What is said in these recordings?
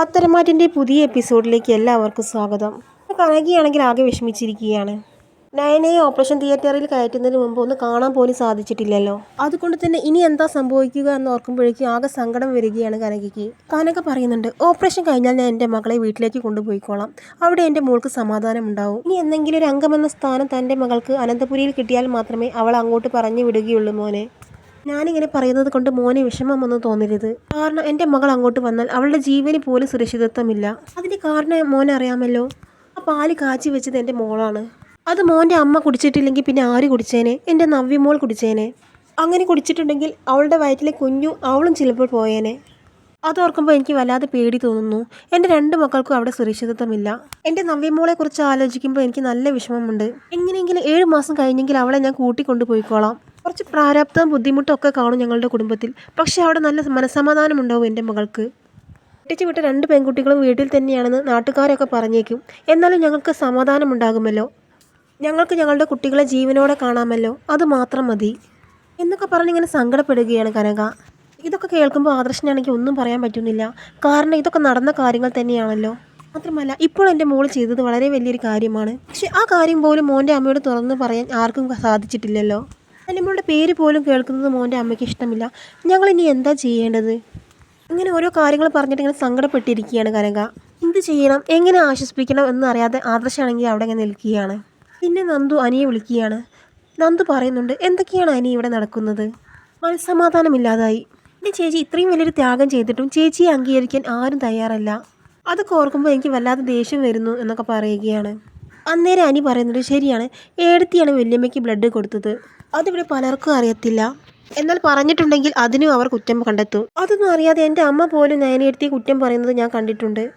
പത്തരമാറ്റിന്റെ പുതിയ എപ്പിസോഡിലേക്ക് എല്ലാവർക്കും സ്വാഗതം. കനകിയാണെങ്കിൽ ആകെ വിഷമിച്ചിരിക്കുകയാണ്. നയനയെ ഓപ്പറേഷൻ തിയേറ്ററിൽ കയറ്റുന്നതിന് മുമ്പ് ഒന്ന് കാണാൻ പോലും സാധിച്ചിട്ടില്ലല്ലോ. അതുകൊണ്ട് തന്നെ ഇനി എന്താ സംഭവിക്കുക എന്ന് ഓർക്കുമ്പോഴേക്കും ആകെ സങ്കടം വരികയാണ് കനകയ്ക്ക്. കനക പറയുന്നുണ്ട് ഓപ്പറേഷൻ കഴിഞ്ഞാൽ ഞാൻ എന്റെ മകളെ വീട്ടിലേക്ക് കൊണ്ടുപോയിക്കോളാം. അവിടെ എന്റെ മോൾക്ക് സമാധാനം ഉണ്ടാവും. ഇനി എന്തെങ്കിലും ഒരു അംഗമെന്ന സ്ഥാനം തന്റെ മകൾക്ക് അനന്തപുരിയിൽ കിട്ടിയാൽ മാത്രമേ അവൾ അങ്ങോട്ട് പറഞ്ഞു വിടുകയുള്ളൂ മോനെ. ഞാനിങ്ങനെ പറയുന്നത് കൊണ്ട് മോനെ വിഷമമൊന്നും തോന്നരുത്. കാരണം എന്റെ മകൾ അങ്ങോട്ട് വന്നാൽ അവളുടെ ജീവന് പോലും സുരക്ഷിതത്വമില്ല. അതിന് കാരണം മോനെ അറിയാമല്ലോ. ആ പാൽ കാച്ചി വെച്ചത് എന്റെ മോളാണ്. അത് മോന്റെ അമ്മ കുടിച്ചിട്ടില്ലെങ്കിൽ പിന്നെ ആര് കുടിച്ചേനെ? എന്റെ നവ്യമോൾ കുടിച്ചേനെ. അങ്ങനെ കുടിച്ചിട്ടുണ്ടെങ്കിൽ അവളുടെ വയറ്റിലെ കുഞ്ഞു അവളും ചിലപ്പോൾ പോയേനെ. അതോർക്കുമ്പോൾ എനിക്ക് വല്ലാതെ പേടി തോന്നുന്നു. എന്റെ രണ്ട് മക്കൾക്കും അവിടെ സുരക്ഷിതത്വമില്ല. എന്റെ നവ്യമോളെ കുറിച്ച് ആലോചിക്കുമ്പോൾ എനിക്ക് നല്ല വിഷമമുണ്ട്. എങ്ങനെയെങ്കിലും ഏഴ് മാസം കഴിഞ്ഞെങ്കിൽ അവളെ ഞാൻ കൂട്ടിക്കൊണ്ടു പോയിക്കോളാം കുറച്ച് പ്രാരാബ്ദം ബുദ്ധിമുട്ടൊക്കെ കാണും ഞങ്ങളുടെ കുടുംബത്തിൽ. പക്ഷേ അവിടെ നല്ല മനസമാധാനം ഉണ്ടാവും എന്റെ മകൾക്ക്. കെട്ടിച്ചു വിട്ട രണ്ട് പെൺകുട്ടികളും വീട്ടിൽ തന്നെയാണെന്ന് നാട്ടുകാരൊക്കെ പറഞ്ഞേക്കും. എന്നാലും ഞങ്ങൾക്ക് സമാധാനം ഉണ്ടാകുമല്ലോ. ഞങ്ങൾക്ക് ഞങ്ങളുടെ കുട്ടികളെ ജീവനോടെ കാണാമല്ലോ. അത് മാത്രം മതി. എന്നൊക്കെ പറഞ്ഞ് ഇങ്ങനെ സങ്കടപ്പെടുകയാണ് കനക. ഇതൊക്കെ കേൾക്കുമ്പോൾ ആദർശനാണെങ്കിൽ ഒന്നും പറയാൻ പറ്റുന്നില്ല. കാരണം ഇതൊക്കെ നടന്ന കാര്യങ്ങൾ തന്നെയാണല്ലോ. മാത്രമല്ല ഇപ്പോൾ എന്റെ മോൾ ചെയ്തത് വളരെ വലിയൊരു കാര്യമാണ്. പക്ഷെ ആ കാര്യം പോലും മോന്റെ അമ്മയോട് തുറന്ന് പറയാൻ ആർക്കും സാധിച്ചിട്ടില്ലല്ലോ. മോളുടെ പേര് പോലും കേൾക്കുന്നത് മോന്റെ അമ്മയ്ക്ക് ഇഷ്ടമില്ല. ഞങ്ങൾ ഇനി എന്താ ചെയ്യേണ്ടത്? ഇങ്ങനെ ഓരോ കാര്യങ്ങൾ പറഞ്ഞിട്ട് ഇങ്ങനെ സങ്കടപ്പെട്ടിരിക്കുകയാണ് കനക. എന്ത് ചെയ്യണം? എങ്ങനെ ആശ്വസിപ്പിക്കണം എന്നറിയാതെ ആദർശാണെങ്കിൽ അവിടെ ഇങ്ങനെ നിൽക്കുകയാണ്. പിന്നെ നന്ദു അനിയെ വിളിക്കുകയാണ്. നന്ദു പറയുന്നുണ്ട് എന്തൊക്കെയാണ് അനി ഇവിടെ നടക്കുന്നത്? മനസ്സമാധാനമില്ലാതായി. എന്റെ ചേച്ചി ഇത്രയും വലിയൊരു ത്യാഗം ചെയ്തിട്ടും ചേച്ചിയെ അംഗീകരിക്കാൻ ആരും തയ്യാറല്ല. അതൊക്കെ ഓർക്കുമ്പോൾ എനിക്ക് വല്ലാതെ ദേഷ്യം വരുന്നു എന്നൊക്കെ പറയുകയാണ്. അന്നേരം അനി പറയുന്നത് ശരിയാണ് ഏടത്തിയാണ് വല്യമ്മയ്ക്ക് ബ്ലഡ് കൊടുത്തത്. അതിവിടെ പലർക്കും അറിയത്തില്ല. എന്നാൽ പറഞ്ഞിട്ടുണ്ടെങ്കിൽ അതിനും അവർ കുറ്റം കണ്ടെത്തും. അതൊന്നും അറിയാതെ എന്റെ അമ്മ പോലും നയനയെടുത്തി കുറ്റം പറയുന്നത് ഞാൻ കണ്ടിട്ടുണ്ട്.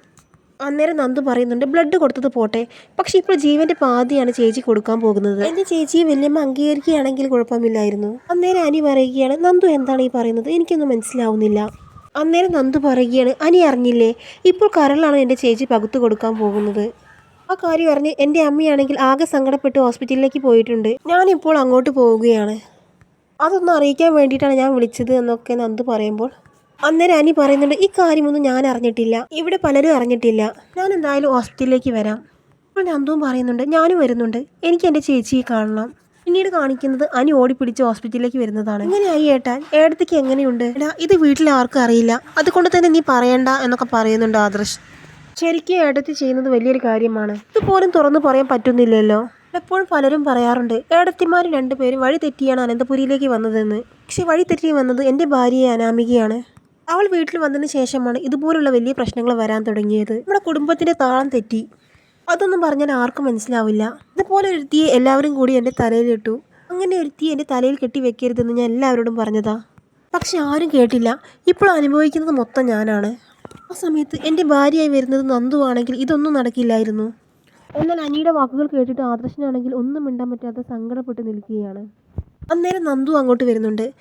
അന്നേരം നന്ദു പറയുന്നുണ്ട് ബ്ലഡ് കൊടുത്തത് പോട്ടെ. പക്ഷെ ഇപ്പോൾ ജീവന്റെ പാതിയാണ് ചേച്ചി കൊടുക്കാൻ പോകുന്നത്. എന്റെ ചേച്ചിയെ വല്യമ്മ അംഗീകരിക്കുകയാണെങ്കിൽ കുഴപ്പമില്ലായിരുന്നു. അന്നേരം അനി പറയുകയാണ് നന്ദു എന്താണ് ഈ പറയുന്നത്? എനിക്കൊന്നും മനസ്സിലാവുന്നില്ല. അന്നേരം നന്ദു പറയുകയാണ് അനി അറിഞ്ഞില്ലേ? ഇപ്പോൾ കരളാണ് എന്റെ ചേച്ചി പകുത്തു കൊടുക്കാൻ പോകുന്നത്. ആ കാര്യം അറിഞ്ഞ് എന്റെ അമ്മയാണെങ്കിൽ ആകെ സങ്കടപ്പെട്ട് ഹോസ്പിറ്റലിലേക്ക് പോയിട്ടുണ്ട്. ഞാനിപ്പോൾ അങ്ങോട്ട് പോവുകയാണ്. അതൊന്ന് അറിയിക്കാൻ വേണ്ടിയിട്ടാണ് ഞാൻ വിളിച്ചത് എന്നൊക്കെ നന്ദ് പറയുമ്പോൾ അന്നേരം അനി പറയുന്നുണ്ട് ഈ കാര്യമൊന്നും ഞാൻ അറിഞ്ഞിട്ടില്ല. ഇവിടെ പലരും അറിഞ്ഞിട്ടില്ല. ഞാൻ എന്തായാലും ഹോസ്പിറ്റലിലേക്ക് വരാം. അപ്പോൾ നന്ദുവും പറയുന്നുണ്ട് ഞാനും വരുന്നുണ്ട്. എനിക്ക് എന്റെ ചേച്ചിയെ കാണണം. പിന്നീട് കാണിക്കുന്നത് അനി ഓടിപ്പിടിച്ച് ഹോസ്പിറ്റലിലേക്ക് വരുന്നതാണ്. ഇങ്ങനെയായി ഏട്ടാൻ ഏടത്തേക്ക് എങ്ങനെയുണ്ട്? എടാ ഇത് വീട്ടിൽ ആർക്കും അറിയില്ല. അതുകൊണ്ട് തന്നെ നീ പറയണ്ട എന്നൊക്കെ പറയുന്നുണ്ട് ആദർശ്. ശരിക്കും ഏടത്തി ചെയ്യുന്നത് വലിയൊരു കാര്യമാണ്. ഇതുപോലും തുറന്നു പറയാൻ പറ്റുന്നില്ലല്ലോ. എപ്പോഴും പലരും പറയാറുണ്ട് ഏടത്തിമാർ രണ്ടുപേരും വഴി തെറ്റിയാണ് അനന്തപുരിയിലേക്ക് വന്നതെന്ന്. പക്ഷെ വഴി തെറ്റി വന്നത് എന്റെ ഭാര്യയെ അനാമികയാണ്. അവൾ വീട്ടിൽ വന്നതിന് ശേഷമാണ് ഇതുപോലുള്ള വലിയ പ്രശ്നങ്ങൾ വരാൻ തുടങ്ങിയത്. നമ്മുടെ കുടുംബത്തിന്റെ താളം തെറ്റി. അതൊന്നും പറഞ്ഞാൽ ആർക്കും മനസ്സിലാവില്ല. ഇതുപോലെ ഒരുത്തിയെ എല്ലാവരും കൂടി എന്റെ തലയിലിട്ടു. അങ്ങനെ ഒരുത്തിയെ എന്റെ തലയിൽ കെട്ടി വെക്കരുതെന്ന് ഞാൻ എല്ലാവരോടും പറഞ്ഞതാ. പക്ഷെ ആരും കേട്ടില്ല. ഇപ്പോൾ അനുഭവിക്കുന്നത് മൊത്തം ഞാനാണ്. ആ സമയത്ത് എന്റെ ഭാര്യയായി വരുന്നത് നന്ദു ആണെങ്കിൽ ഇതൊന്നും നടക്കില്ലായിരുന്നു. എന്നാൽ അനിയുടെ വാക്കുകൾ കേട്ടിട്ട് ആദർശനാണെങ്കിൽ ഒന്നും മിണ്ടാൻ പറ്റാതെ സങ്കടപ്പെട്ട് നിൽക്കുകയാണ്. അന്നേരം നന്ദു അങ്ങോട്ട് വരുന്നുണ്ട്.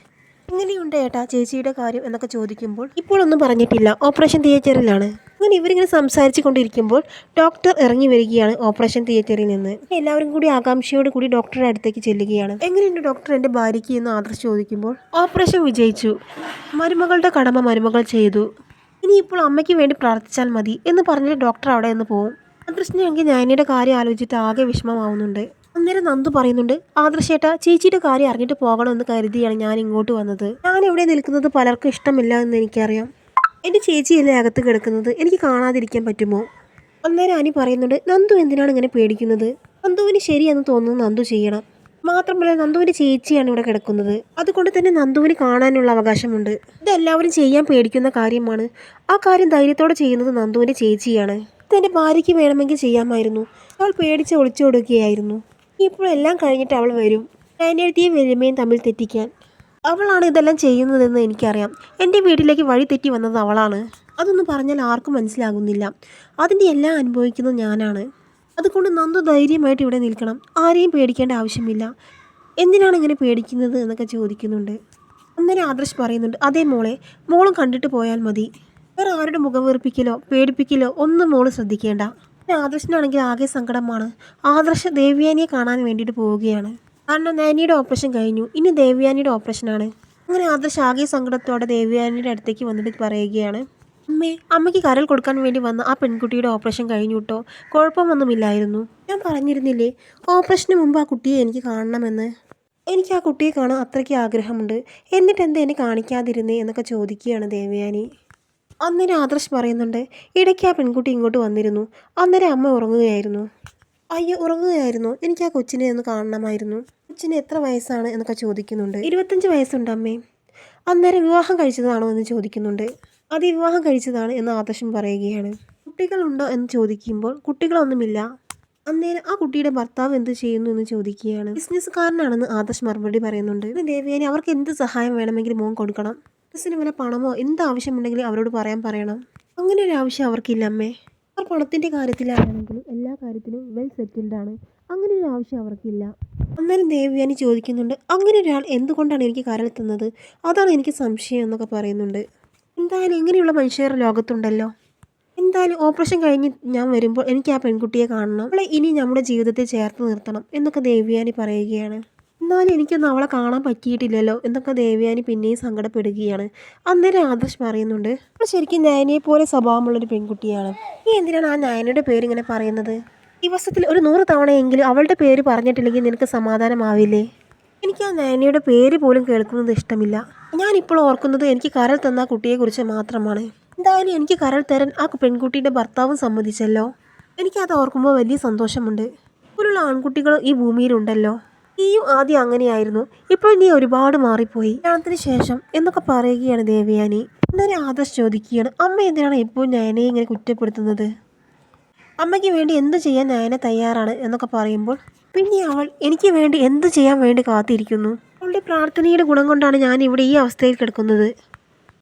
എങ്ങനെയുണ്ട് ഏട്ടാ ചേച്ചിയുടെ കാര്യം? എന്നൊക്കെ ചോദിക്കുമ്പോൾ ഇപ്പോഴൊന്നും പറഞ്ഞിട്ടില്ല. ഓപ്പറേഷൻ തിയേറ്ററിലാണ്. അങ്ങനെ ഇവരിങ്ങനെ സംസാരിച്ചു കൊണ്ടിരിക്കുമ്പോൾ ഡോക്ടർ ഇറങ്ങി വരികയാണ് ഓപ്പറേഷൻ തിയേറ്ററിൽ നിന്ന്. എല്ലാവരും കൂടി ആകാംക്ഷയോട് കൂടി ഡോക്ടറുടെ അടുത്തേക്ക് ചെല്ലുകയാണ്. എങ്ങനെയുണ്ട് ഡോക്ടർ എന്റെ ഭാര്യയ്ക്ക്? എന്ന് ആദർശ് ചോദിക്കുമ്പോൾ ഓപ്പറേഷൻ വിജയിച്ചു. മരുമകളുടെ കടമ മരുമകൾ ചെയ്തു. ഇനിയിപ്പോൾ അമ്മയ്ക്ക് വേണ്ടി പ്രാർത്ഥിച്ചാൽ മതി എന്ന് പറഞ്ഞിട്ട് ഡോക്ടർ അവിടെ നിന്ന് പോവും. ആദർശിനെങ്കിൽ ഞാനിയുടെ കാര്യം ആലോചിച്ചിട്ട് ആകെ വിഷമമാവുന്നുണ്ട്. അന്നേരം നന്ദു പറയുന്നുണ്ട് ആദർശേട്ട ചേച്ചിയുടെ കാര്യം അറിഞ്ഞിട്ട് പോകണമെന്ന് കരുതിയാണ് ഞാൻ ഇങ്ങോട്ട് വന്നത്. ഞാൻ ഇവിടെ നിൽക്കുന്നത് പലർക്കും ഇഷ്ടമില്ല എന്ന് എനിക്കറിയാം. എന്റെ ചേച്ചിയല്ലേ അകത്ത് കിടക്കുന്നത് എനിക്ക് കാണാതിരിക്കാൻ പറ്റുമോ? അന്നേരം അനി പറയുന്നുണ്ട് നന്ദു എന്തിനാണ് ഇങ്ങനെ പേടിക്കുന്നത്? നന്ദുവിന് ശരിയെന്ന് തോന്നുന്നു നന്ദു ചെയ്യണം. മാത്രമല്ല നന്ദുവിന്റെ ചേച്ചിയാണ് ഇവിടെ കിടക്കുന്നത്. അതുകൊണ്ട് തന്നെ നന്ദുവിന് കാണാനുള്ള അവകാശമുണ്ട്. ഇതെല്ലാവരും ചെയ്യാൻ പേടിക്കുന്ന കാര്യമാണ്. ആ കാര്യം ധൈര്യത്തോടെ ചെയ്യുന്നത് നന്ദുവിന്റെ ചേച്ചിയാണ്. ഇതെന്റെ ഭാര്യയ്ക്ക് വേണമെങ്കിൽ ചെയ്യാമായിരുന്നു. അവൾ പേടിച്ച് ഒളിച്ചോടുകയായിരുന്നു എല്ലാം കഴിഞ്ഞിട്ട് അവൾ വരും. ഞാനെഴുതിയും വലിയമ്മയും തമ്മിൽ തെറ്റിക്കാൻ. അവളാണ് ഇതെല്ലാം ചെയ്യുന്നതെന്ന് എനിക്കറിയാം. എന്റെ വീട്ടിലേക്ക് വഴി തെറ്റി വന്നത് അവളാണ്. അതൊന്നും പറഞ്ഞാൽ ആർക്കും മനസ്സിലാകുന്നില്ല. അതിന്റെ എല്ലാം അനുഭവിക്കുന്നത് ഞാനാണ്. അതുകൊണ്ട് നന്ദു ധൈര്യമായിട്ട് ഇവിടെ നിൽക്കണം. ആരെയും പേടിക്കേണ്ട ആവശ്യമില്ല. എന്തിനാണ് ഇങ്ങനെ പേടിക്കുന്നത് എന്നൊക്കെ ചോദിക്കുന്നുണ്ട്. അന്നേരം ആദർശ് പറയുന്നുണ്ട് അതേ മോളെ മോളും കണ്ടിട്ട് പോയാൽ മതി. വേറെ ആരുടെ മുഖം വെറുപ്പിക്കലോ പേടിപ്പിക്കലോ ഒന്നും മോൾ ശ്രദ്ധിക്കേണ്ട. ആദർശനാണെങ്കിൽ ആകെ സങ്കടമാണ്. ആദർശ് ദേവ്യാനിയെ കാണാൻ വേണ്ടിയിട്ട് പോവുകയാണ്. കാരണം നാനിയുടെ ഓപ്പറേഷൻ കഴിഞ്ഞു. ഇനി ദേവ്യാനിയുടെ ഓപ്പറേഷനാണ്. അങ്ങനെ ആദർശ് ആകെ സങ്കടത്തോടെ ദേവ്യാനിയുടെ അടുത്തേക്ക് വന്നിട്ട് പറയുകയാണ്. അമ്മേ അമ്മയ്ക്ക് കരൽ കൊടുക്കാൻ വേണ്ടി വന്ന ആ പെൺകുട്ടിയുടെ ഓപ്പറേഷൻ കഴിഞ്ഞു കേട്ടോ കുഴപ്പമൊന്നുമില്ലായിരുന്നു. ഞാൻ പറഞ്ഞിരുന്നില്ലേ ഓപ്പറേഷന് മുമ്പ് ആ കുട്ടിയെ എനിക്ക് കാണണമെന്ന്? എനിക്ക് ആ കുട്ടിയെ കാണാൻ അത്രയ്ക്ക് ആഗ്രഹമുണ്ട്. എന്നിട്ട് എന്താ എന്നെ കാണിക്കാതിരുന്നേ എന്നൊക്കെ ചോദിക്കുകയാണ് ദേവയാനി. അന്നേരം ആദർശ് പറയുന്നുണ്ട് ഇടയ്ക്ക് ആ പെൺകുട്ടി ഇങ്ങോട്ട് വന്നിരുന്നു. അന്നേരം അമ്മ ഉറങ്ങുകയായിരുന്നു. അയ്യോ ഉറങ്ങുകയായിരുന്നു. എനിക്ക് ആ കൊച്ചിനെ ഒന്ന് കാണണമായിരുന്നു. കൊച്ചിന് എത്ര വയസ്സാണ് എന്നൊക്കെ ചോദിക്കുന്നുണ്ട്. ഇരുപത്തഞ്ച് വയസ്സുണ്ട് അമ്മേ അന്നേരം വിവാഹം കഴിച്ചതാണോ എന്ന് ചോദിക്കുന്നുണ്ട്. അത് വിവാഹം കഴിച്ചതാണ് എന്ന് ആദർശം പറയുകയാണ്. കുട്ടികളുണ്ടോ എന്ന് ചോദിക്കുമ്പോൾ കുട്ടികളൊന്നുമില്ല. അന്നേരം ആ കുട്ടിയുടെ ഭർത്താവ് എന്ത് ചെയ്യുന്നു എന്ന് ചോദിക്കുകയാണ്. ബിസിനസ്സുകാരനാണെന്ന് ആദർശ് മറുപടി പറയുന്നുണ്ട്. ദേവിയാനി അവർക്ക് എന്ത് സഹായം വേണമെങ്കിലും മോൻ കൊടുക്കണം. ബിസിനസ്സിന് വല്ല പണമോ എന്ത് ആവശ്യമുണ്ടെങ്കിലും അവരോട് പറയാൻ പറയണം. അങ്ങനെ ഒരു ആവശ്യം അവർക്കില്ല അമ്മേ. അവർ പണത്തിന്റെ കാര്യത്തിലാണെങ്കിലും എല്ലാ കാര്യത്തിലും വെൽ സെറ്റിൽഡ് ആണ്. അങ്ങനെ ഒരു ആവശ്യം അവർക്കില്ല. അന്നേരം ദേവ്യാനി ചോദിക്കുന്നുണ്ട് അങ്ങനെ ഒരാൾ എന്തുകൊണ്ടാണ് എനിക്ക് കരൾ തന്നത് അതാണ് എനിക്ക് സംശയം എന്നൊക്കെ പറയുന്നുണ്ട്. എന്തായാലും ഇങ്ങനെയുള്ള മനുഷ്യർ ലോകത്തുണ്ടല്ലോ. എന്തായാലും ഓപ്പറേഷൻ കഴിഞ്ഞ് ഞാൻ വരുമ്പോൾ എനിക്ക് ആ പെൺകുട്ടിയെ കാണണം. അവളെ ഇനി നമ്മുടെ ജീവിതത്തെ ചേർത്ത് നിർത്തണം എന്നൊക്കെ ദേവ്യാനി പറയുകയാണ്. എന്നാലും എനിക്കൊന്നും അവളെ കാണാൻ പറ്റിയിട്ടില്ലല്ലോ എന്നൊക്കെ ദേവ്യാനി പിന്നെയും സങ്കടപ്പെടുകയാണ്. അന്നേരം ആദർശ് പറയുന്നുണ്ട് അവൾ ശരിക്കും നയനയെ പോലെ സ്വഭാവമുള്ളൊരു പെൺകുട്ടിയാണ്. നീ എന്തിനാണ് ആ നയനയുടെ പേര് ഇങ്ങനെ പറയുന്നത്? ദിവസത്തിൽ ഒരു നൂറ് തവണയെങ്കിലും അവളുടെ പേര് പറഞ്ഞിട്ടില്ലെങ്കിൽ നിനക്ക് സമാധാനമാവില്ലേ? എനിക്ക് ആ നയനയുടെ പേര് പോലും കേൾക്കുന്നത് ഇഷ്ടമില്ല. ഞാനിപ്പോൾ ഓർക്കുന്നത് എനിക്ക് കരൾ തന്ന കുട്ടിയെക്കുറിച്ച് മാത്രമാണ്. എന്തായാലും എനിക്ക് കരൾ തരാൻ ആ പെൺകുട്ടിയുടെ ഭർത്താവും സമ്മതിച്ചല്ലോ. എനിക്കത് ഓർക്കുമ്പോൾ വലിയ സന്തോഷമുണ്ട്. ഇപ്പോഴുള്ള ആൺകുട്ടികൾ ഈ ഭൂമിയിലുണ്ടല്ലോ. നീയും ആദ്യം അങ്ങനെയായിരുന്നു. ഇപ്പോൾ നീ ഒരുപാട് മാറിപ്പോയി. കല്യാണത്തിന് ശേഷം എന്നൊക്കെ പറയുകയാണ് ദേവയാനി. എന്നൊരു ആദർശ് ചോദിക്കുകയാണ്. അമ്മ എന്തിനാണ് എപ്പോഴും നയനയെ ഇങ്ങനെ കുറ്റപ്പെടുത്തുന്നത്? അമ്മയ്ക്ക് വേണ്ടി എന്ത് ചെയ്യാൻ നയന തയ്യാറാണ് എന്നൊക്കെ പറയുമ്പോൾ പിന്നെ അവൾ എനിക്ക് വേണ്ടി എന്ത് ചെയ്യാൻ വേണ്ടി കാത്തിരിക്കുന്നു? അവളുടെ പ്രാർത്ഥനയുടെ ഗുണം കൊണ്ടാണ് ഞാൻ ഇവിടെ ഈ അവസ്ഥയിൽ കിടക്കുന്നത്.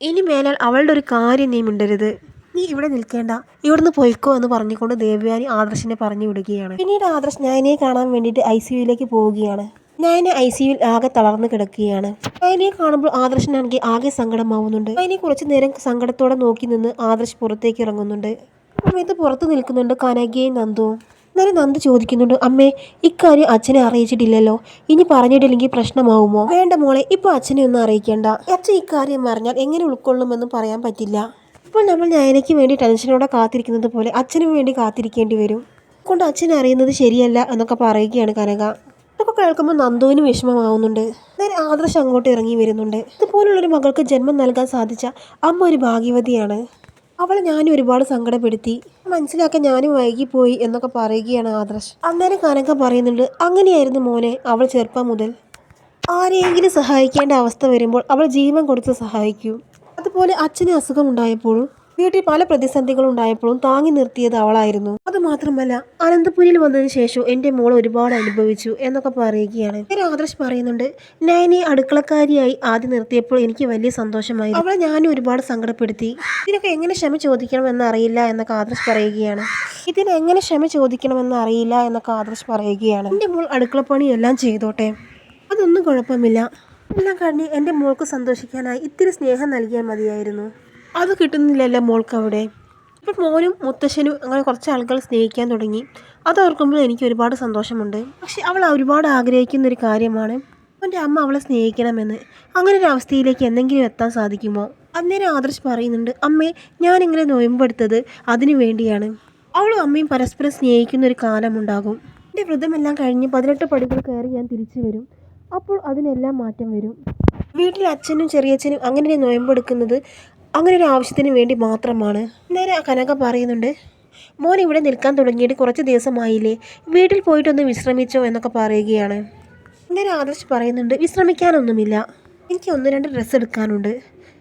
ഇനി മേലാൽ അവളുടെ ഒരു കാര്യം നീ മിണ്ടരുത്. നീ ഇവിടെ നിൽക്കേണ്ട. ഇവിടുന്ന് പോയിക്കോ എന്ന് പറഞ്ഞുകൊണ്ട് ദേവയാനി ആദർശിനെ പറഞ്ഞു വിടുകയാണ്. പിന്നീട് ആദർശ് നയനയെ കാണാൻ വേണ്ടിയിട്ട് ഐ സി യുയിലേക്ക് പോവുകയാണ്. നയന ഐ സി യുയിൽ ആകെ തളർന്നു കിടക്കുകയാണ്. നയനയെ കാണുമ്പോൾ ആദർശനാണെങ്കിൽ ആകെ സങ്കടമാവുന്നുണ്ട്. നയനെ കുറച്ചു നേരം സങ്കടത്തോടെ നോക്കി നിന്ന് ആദർശ് പുറത്തേക്ക് ഇറങ്ങുന്നുണ്ട്. സമയത്ത് പുറത്ത് നിൽക്കുന്നുണ്ട് കനകയും നന്ദുവും. അന്നേരം നന്ദു ചോദിക്കുന്നുണ്ട്. അമ്മേ ഇക്കാര്യം അച്ഛനെ അറിയിച്ചിട്ടില്ലല്ലോ. ഇനി പറഞ്ഞിട്ടില്ലെങ്കിൽ പ്രശ്നമാവുമോ? വേണ്ട മോളെ ഇപ്പൊ അച്ഛനെ ഒന്നും അറിയിക്കേണ്ട. അച്ഛൻ ഇക്കാര്യം പറഞ്ഞാൽ എങ്ങനെ ഉൾക്കൊള്ളുമെന്ന് പറയാൻ പറ്റില്ല. ഇപ്പോൾ നമ്മൾ നയനയ്ക്ക് വേണ്ടി ടെൻഷനോടെ കാത്തിരിക്കുന്നത് പോലെ അച്ഛനും വേണ്ടി കാത്തിരിക്കേണ്ടി വരും. കൊണ്ട് അച്ഛൻ അറിയുന്നത് ശരിയല്ല എന്നൊക്കെ പറയുകയാണ് കനക. ഇതൊക്കെ കേൾക്കുമ്പോൾ നന്ദുവിന് വിഷമമാവുന്നുണ്ട്. നേരെ ആദർശം അങ്ങോട്ട് ഇറങ്ങി വരുന്നുണ്ട്. ഇതുപോലുള്ളൊരു മകൾക്ക് ജന്മം നൽകാൻ സാധിച്ച അമ്മ ഒരു ഭാഗ്യവതിയാണ്. അവളെ ഞാനും ഒരുപാട് സങ്കടപ്പെടുത്തി. മനസ്സിലാക്കാൻ ഞാനും വൈകിപ്പോയി എന്നൊക്കെ പറയുകയാണ് ആദർശ്. അന്നേരം കനക പറയുന്നുണ്ട് അങ്ങനെയായിരുന്നു മോനെ അവൾ ചെറുപ്പം മുതൽ. ആരെയെങ്കിലും സഹായിക്കേണ്ട അവസ്ഥ വരുമ്പോൾ അവൾ ജീവൻ കൊടുത്ത് സഹായിക്കും. അതുപോലെ അച്ഛന് അസുഖം ഉണ്ടായപ്പോഴും വീട്ടിൽ പല പ്രതിസന്ധികളും ഉണ്ടായപ്പോഴും താങ്ങി നിർത്തിയത് അവളായിരുന്നു. അത് മാത്രമല്ല അനന്തപുരിയിൽ വന്നതിന് ശേഷം എന്റെ മോൾ ഒരുപാട് അനുഭവിച്ചു എന്നൊക്കെ പറയുകയാണ്. ഒരു ആദർശ് പറയുന്നുണ്ട് നയനെ അടുക്കളക്കാരിയായി ആദ്യം നിർത്തിയപ്പോൾ എനിക്ക് വലിയ സന്തോഷമായി. അവളെ ഞാനും ഒരുപാട് സങ്കടപ്പെടുത്തി. ഇതിനൊക്കെ എങ്ങനെ ക്ഷമ ചോദിക്കണമെന്ന് അറിയില്ല എന്നൊക്കെ ആദർശ് പറയുകയാണ്. ഇതിന് എങ്ങനെ ക്ഷമ ചോദിക്കണമെന്ന് അറിയില്ല എന്നൊക്കെ ആദർശ് പറയുകയാണ്. എന്റെ മോൾ അടുക്കളപ്പണി എല്ലാം ചെയ്തോട്ടെ. അതൊന്നും കുഴപ്പമില്ല. എല്ലാം കഴിഞ്ഞ് എന്റെ മോൾക്ക് സന്തോഷിക്കാനായി ഇത്തിരി സ്നേഹം നൽകിയാൽ മതിയായിരുന്നു. അത് കിട്ടുന്നില്ലല്ലോ മോൾക്ക് അവിടെ ഇപ്പം മോനും മുത്തശ്ശനും അങ്ങനെ കുറച്ച് ആളുകൾ സ്നേഹിക്കാൻ തുടങ്ങി. അത് ഓർക്കുമ്പോൾ എനിക്ക് ഒരുപാട് സന്തോഷമുണ്ട്. പക്ഷെ അവൾ ഒരുപാട് ആഗ്രഹിക്കുന്ന ഒരു കാര്യമാണ്. അവന്റെ അമ്മ അവളെ സ്നേഹിക്കണമെന്ന്. അങ്ങനെ ഒരു അവസ്ഥയിലേക്ക് എന്തെങ്കിലും എത്താൻ സാധിക്കുമോ? അന്നേരം ആദർശ് പറയുന്നുണ്ട് അമ്മേ ഞാനിങ്ങനെ നൊയമ്പെടുത്തത് അതിനു വേണ്ടിയാണ്. അവളും അമ്മയും പരസ്പരം സ്നേഹിക്കുന്ന ഒരു കാലമുണ്ടാകും. എന്റെ വ്രതമെല്ലാം കഴിഞ്ഞ് പതിനെട്ട് പടികൾ കയറി ഞാൻ തിരിച്ചു വരും. അപ്പോൾ അതിനെല്ലാം മാറ്റം വരും. വീട്ടിൽ അച്ഛനും ചെറിയച്ഛനും അങ്ങനെ നൊയമ്പെടുക്കുന്നത് അങ്ങനെ ഒരു ആവശ്യത്തിന് വേണ്ടി മാത്രമാണ്. നേരെ കനക പറയുന്നുണ്ട് മോൻ ഇവിടെ നിൽക്കാൻ തുടങ്ങിയിട്ട് കുറച്ച് ദിവസമായില്ലേ വീട്ടിൽ പോയിട്ടൊന്ന് വിശ്രമിച്ചോ എന്നൊക്കെ പറയുകയാണ്. നേരെ ആദർശ് പറയുന്നുണ്ട് വിശ്രമിക്കാനൊന്നുമില്ല എനിക്ക് ഒന്ന് രണ്ട് ഡ്രസ്സ് എടുക്കാനുണ്ട്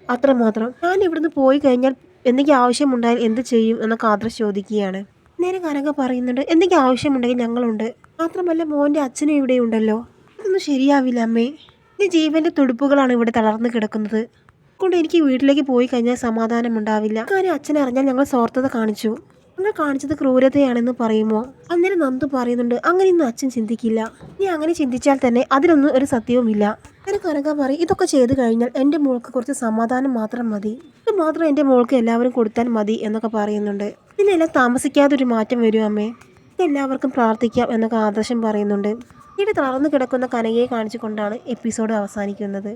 അത്രമാത്രം ഞാൻ ഇവിടുന്ന് പോയി കഴിഞ്ഞാൽ എന്തെങ്കിലും ആവശ്യമുണ്ടായാൽ എന്ത് ചെയ്യും? എന്നൊക്കെ ആദർശ് ചോദിക്കുകയാണ്. നേരെ കനക പറയുന്നുണ്ട് എന്തെങ്കിലും ആവശ്യമുണ്ടെങ്കിൽ ഞങ്ങളുണ്ട്. മാത്രമല്ല മോന്റെ അച്ഛനും ഇവിടെ ഉണ്ടല്ലോ ഇതൊന്നും ശരിയാവില്ല അമ്മേ. ഇനി ജീവന്റെ തുടുപ്പുകളാണ് ഇവിടെ തളർന്നു കിടക്കുന്നത്. കൊണ്ട് എനിക്ക് വീട്ടിലേക്ക് പോയി കഴിഞ്ഞാൽ സമാധാനം ഉണ്ടാവില്ല. കാര്യം അച്ഛൻ അറിഞ്ഞാൽ ഞങ്ങൾ സ്വാർത്ഥത കാണിച്ചു. നിങ്ങൾ കാണിച്ചത് ക്രൂരതയാണെന്ന് പറയുമോ? അന്നേരം നന്ദു പറയുന്നുണ്ട് അങ്ങനെയൊന്നും അച്ഛൻ ചിന്തിക്കില്ല. നീ അങ്ങനെ ചിന്തിച്ചാൽ തന്നെ അതിനൊന്നും ഒരു സത്യവുമില്ല അങ്ങനെ കനക പറ ഇതൊക്കെ ചെയ്തു കഴിഞ്ഞാൽ എന്റെ മോൾക്ക് കുറച്ച് സമാധാനം മാത്രം മതി. ഇത് മാത്രം എന്റെ മോൾക്ക് എല്ലാവരും കൊടുത്താൽ മതി എന്നൊക്കെ പറയുന്നുണ്ട്. ഇതിനെല്ലാം താമസിക്കാതെ ഒരു മാറ്റം വരും അമ്മേ. എല്ലാവർക്കും പ്രാർത്ഥിക്കാം എന്നൊക്കെ ആദർശം പറയുന്നുണ്ട്. ഇവിടെ തളർന്നു കിടക്കുന്ന കനകയെ കാണിച്ചുകൊണ്ടാണ് എപ്പിസോഡ് അവസാനിക്കുന്നത്.